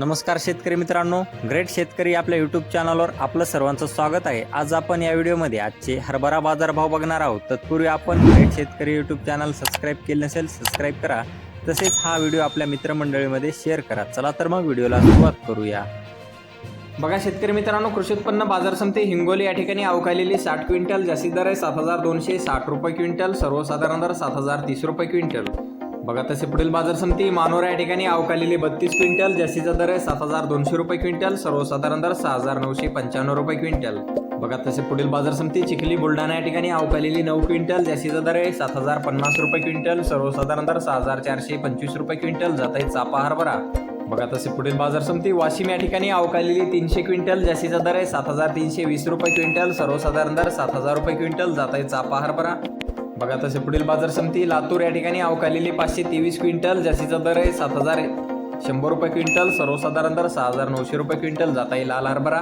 नमस्कार शेतकरी मित्रांनो ग्रेट शेतकरी आपल्या यूट्यूब चॅनलवर आपलं सर्वांचं स्वागत आहे. आज आपण या व्हिडिओमध्ये आजचे हरभरा बाजारभाव बघणार आहोत. तत्पूर्वी आपण ग्रेट शेतकरी यूट्यूब चॅनल सबस्क्राईब केले नसेल सबस्क्राईब करा. तसेच हा व्हिडिओ आपल्या मित्रमंडळीमध्ये शेअर करा. चला तर मग व्हिडिओला सुरुवात करूया. बघा शेतकरी मित्रांनो कृषी उत्पन्न बाजार समिती हिंगोली या ठिकाणी अवकालेली साठ क्विंटल जास्तीत दर आहे सात हजार दोनशे साठ रुपये क्विंटल सर्वसाधारण दर सात हजार तीस रुपये क्विंटल. बघा तसे पुढील बाजार समिती मानोरा या ठिकाणी अवकालेली बत्तीस क्विंटल जास्तीचा दर आहे सात हजार दोनशे रुपये क्विंटल सर्वसाधारण दर सहा हजार नऊशे पंच्याण्णव रुपये क्विंटल. बघा तसे पुढील बाजार समिती चिखली बुलढाणा या ठिकाणी अवकालेली नऊ क्विंटल जास्तीचा दर आहे सात हजार पन्नास रुपये क्विंटल सर्वसाधारण दर सहा हजार चारशे पंचवीस रुपये क्विंटल जात आहे चापा हरभरा. बघा तसे पुढील बाजार समिती वाशिम या ठिकाणी अवकालेली तीनशे क्विंटल जास्तीचा दर आहे सात हजार तीनशे वीस रुपये क्विंटल सर्वसाधारण दर सात हजार रुपये क्विंटल जात आहे चापा हरभरा. बघा तसे पुढील बाजार समिती लातूर या ठिकाणी अवकालेली पाचशे तेवीस क्विंटल जास्तीचा दर आहे सात हजार शंभर रुपये क्विंटल सर्वसाधारण दर सहा हजार नऊशे रुपये क्विंटल. जाता येईल लाल हरभरा.